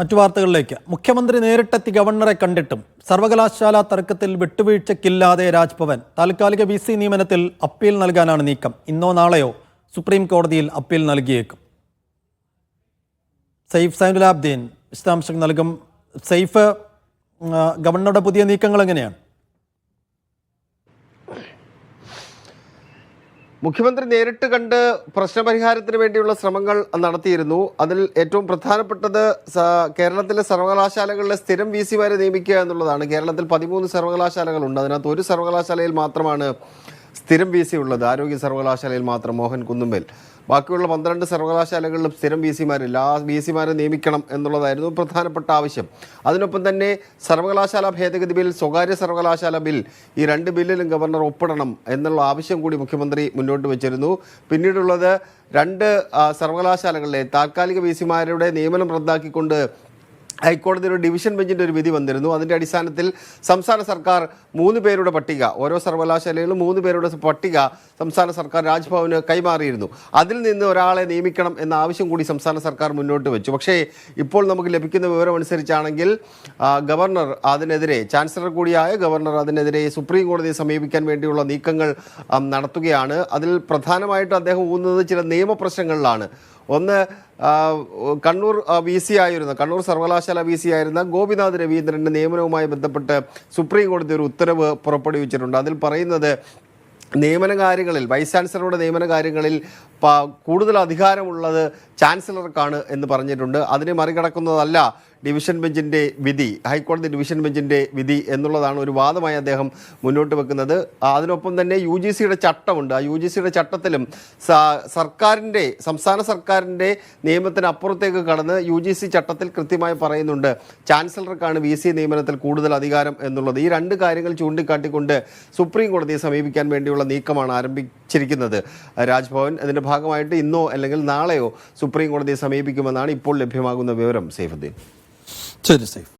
മറ്റു വാർത്തകളിലേക്ക്. മുഖ്യമന്ത്രി നേരിട്ടെത്തി ഗവർണറെ കണ്ടിട്ടും സർവകലാശാല തർക്കത്തിൽ വിട്ടുവീഴ്ചയ്ക്കില്ലാതെ രാജ്ഭവൻ. താൽക്കാലിക വി സി നിയമനത്തിൽ അപ്പീൽ നൽകാനാണ് നീക്കം. ഇന്നോ നാളെയോ സുപ്രീം കോടതിയിൽ അപ്പീൽ നൽകിയേക്കും. സെയ്ഫ് സൈനുലാബ്ദീൻ വിശദാംശങ്ങൾ നൽകും. സെയ്ഫ് ഗവർണറുടെ പുതിയ നീക്കങ്ങൾ എങ്ങനെയാണ്? മുഖ്യമന്ത്രി നേരിട്ട് കണ്ട് പ്രശ്നപരിഹാരത്തിന് വേണ്ടിയുള്ള ശ്രമങ്ങൾ നടത്തിയിരുന്നു. അതിൽ ഏറ്റവും പ്രധാനപ്പെട്ടത് കേരളത്തിലെ സർവകലാശാലകളിലെ സ്ഥിരം വി സിമാരെ നിയമിക്കുക എന്നുള്ളതാണ്. കേരളത്തിൽ പതിമൂന്ന് സർവകലാശാലകളുണ്ട്. അതിനകത്ത് ഒരു സർവകലാശാലയിൽ മാത്രമാണ് സ്ഥിരം വി സി ഉള്ളത്. ആരോഗ്യ സർവകലാശാലയിൽ മാത്രം മോഹൻ കുന്നുമ്പേൽ. ബാക്കിയുള്ള പന്ത്രണ്ട് സർവകലാശാലകളിലും സ്ഥിരം വി സിമാരില്ല ആ വി സിമാരെ നിയമിക്കണം എന്നുള്ളതായിരുന്നു പ്രധാനപ്പെട്ട ആവശ്യം. അതിനൊപ്പം തന്നെ സർവകലാശാല ഭേദഗതി ബിൽ സ്വകാര്യ സർവകലാശാല ബിൽ ഈ രണ്ട് ബില്ലിലും ഗവർണർ ഒപ്പിടണം എന്നുള്ള ആവശ്യം കൂടി മുഖ്യമന്ത്രി മുന്നോട്ട് വെച്ചിരുന്നു. പിന്നീടുള്ളത് രണ്ട് സർവകലാശാലകളിലെ താൽക്കാലിക വി സിമാരുടെ നിയമനം റദ്ദാക്കിക്കൊണ്ട് ഹൈക്കോടതി ഒരു ഡിവിഷൻ ബെഞ്ചിന്റെ ഒരു വിധി വന്നിരുന്നു. അതിന്റെ അടിസ്ഥാനത്തിൽ സംസ്ഥാന സർക്കാർ മൂന്ന് പേരുടെ പട്ടിക ഓരോ സർവകലാശാലയിലും മൂന്ന് പേരുടെ പട്ടിക സംസ്ഥാന സർക്കാർ രാജ്ഭവന് കൈമാറിയിരുന്നു. അതിൽ നിന്ന് ഒരാളെ നിയമിക്കണം എന്ന ആവശ്യം കൂടി സംസ്ഥാന സർക്കാർ മുന്നോട്ട് വെച്ചു. പക്ഷേ ഇപ്പോൾ നമുക്ക് ലഭിക്കുന്ന വിവരം അനുസരിച്ചാണെങ്കിൽ ഗവർണർ അതിനെതിരെ ചാൻസലർ കൂടിയായ ഗവർണർ അതിനെതിരെ സുപ്രീം കോടതിയെ സമീപിക്കാൻ വേണ്ടിയുള്ള നീക്കങ്ങൾ നടത്തുകയാണ്. അതിൽ പ്രധാനമായിട്ടും അദ്ദേഹം ഊന്നുന്നത് ചില നിയമപ്രശ്നങ്ങളിലാണ് ഒന്ന് കണ്ണൂർ വി സി ആയിരുന്ന കണ്ണൂർ സർവകലാശാല വി സി ആയിരുന്ന ഗോപിനാഥ് രവീന്ദ്രന്റെ നിയമനവുമായി ബന്ധപ്പെട്ട് സുപ്രീം കോടതി ഒരു ഉത്തരവ് പുറപ്പെടുവിച്ചിട്ടുണ്ട്. അതിൽ പറയുന്നത് നിയമന കാര്യങ്ങളിൽ വൈസ് ചാൻസലറുടെ നിയമന കാര്യങ്ങളിൽ കൂടുതൽ അധികാരമുള്ളത് ചാൻസലർക്കാണ് എന്ന് പറഞ്ഞിട്ടുണ്ട്. അതിനെ മറികടക്കുന്നതല്ല ഡിവിഷൻ ബെഞ്ചിന്റെ വിധി ഹൈക്കോടതി ഡിവിഷൻ ബെഞ്ചിന്റെ വിധി എന്നുള്ളതാണ് ഒരു വാദമായി അദ്ദേഹം മുന്നോട്ട് വെക്കുന്നത്. അതിനൊപ്പം തന്നെ യു ജി സിയുടെ ചട്ടമുണ്ട്. ആ യു ജി സിയുടെ ചട്ടത്തിലും സർക്കാരിന്റെ സംസ്ഥാന സർക്കാരിന്റെ നിയമത്തിന് അപ്പുറത്തേക്ക് കടന്ന് യു ജി സി ചട്ടത്തിൽ കൃത്യമായി പറയുന്നുണ്ട്. ചാൻസലർക്കാണ് വി സി നിയമനത്തിൽ കൂടുതൽ അധികാരം എന്നുള്ളത്. ഈ രണ്ട് കാര്യങ്ങൾ ചൂണ്ടിക്കാട്ടിക്കൊണ്ട് സുപ്രീം കോടതിയെ സമീപിക്കാൻ വേണ്ടിയുള്ള നീക്കമാണ് ആരംഭിച്ചിരിക്കുന്നത്. രാജ്ഭവൻ അതിന്റെ ഭാഗമായിട്ട് ഇന്നോ അല്ലെങ്കിൽ നാളെയോ സുപ്രീം കോടതിയെ സമീപിക്കുമെന്നാണ് ഇപ്പോൾ ലഭ്യമാകുന്ന വിവരം. സൈഫുദ്ദീൻ. ശരി സൈഫ്